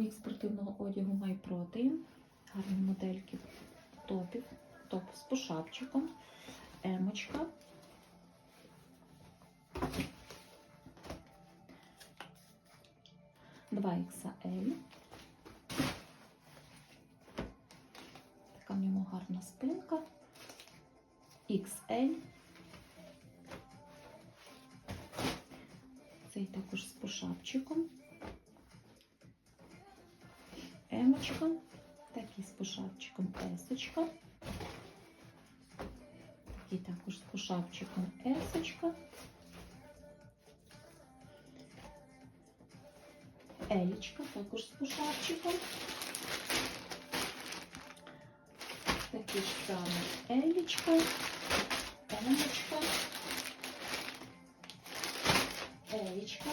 Мікс спортивного одягу MyProtein. Гарні модельки топів. Топ з пошапчиком. Емочка. Два XL. Така в ньому гарна спинка. XL. Цей також з пошапчиком. Емочка. Такий з пошапчиком есочка. Такий також з пошапчиком есочка. Елічка також з пошапчиком. Такі ж самі елічка, емочка, елічка.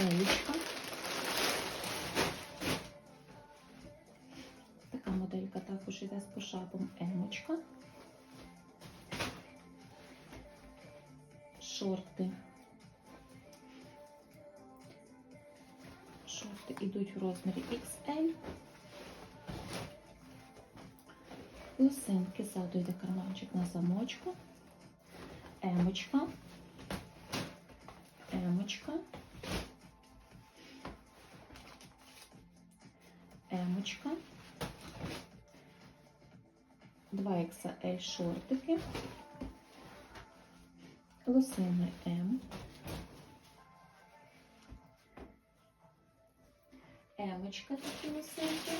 Елічка. Така моделька також іде з пошапом емочка. Шорти. Шорти йдуть в розмірі XL. Лосинки ззаду йде карманчик на замочку. Емочка. Емочка. Емочка. 2 XL шортики. Лосини М. Емочка такі лосинки.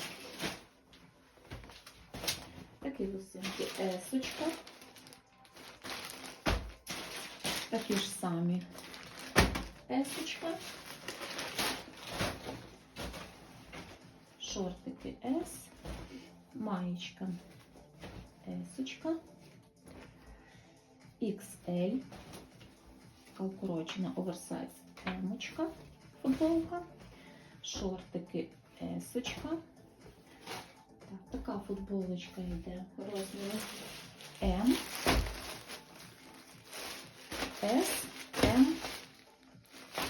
Такі лосинки Есочка. Такі ж самі Есочка. Шортики С. Маєчка Есочка. XL. Укорочена оверсайз Емочка. Футболка. Шортики Есочка. Так, така футболочка йде розміру М. С, М,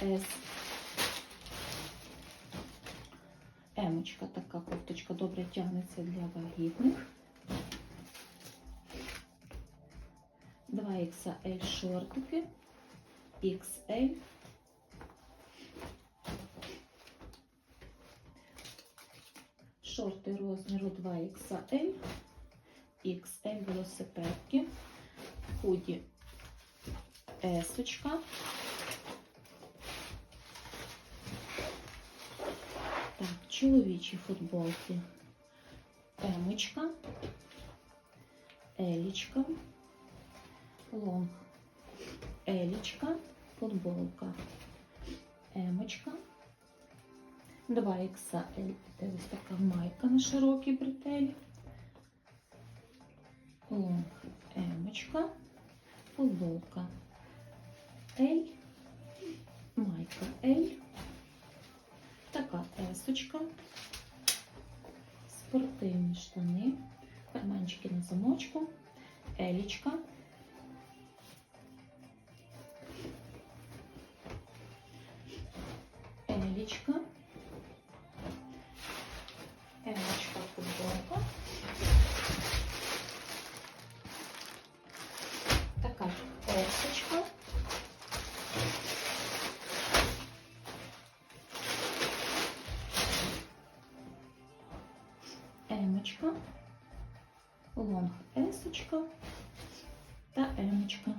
С. Емочка така кофточка добре тягнеться для вагітних. 2 XL шортики, XL. Шорти розміру 2 XL, XL велосипедки, худі есочка. Так, чоловічі футболки. Емочка, елічка, лонг, елічка, футболка, емочка, 2 XL, це ось така майка на широкій бретелі, лонг, емочка, футболка, L, майка L, така есочка, спортивні штани, карманчики на замочку, елічка, елічка, елічка футболка, така есочка, емочка, лонг есочка та емочка.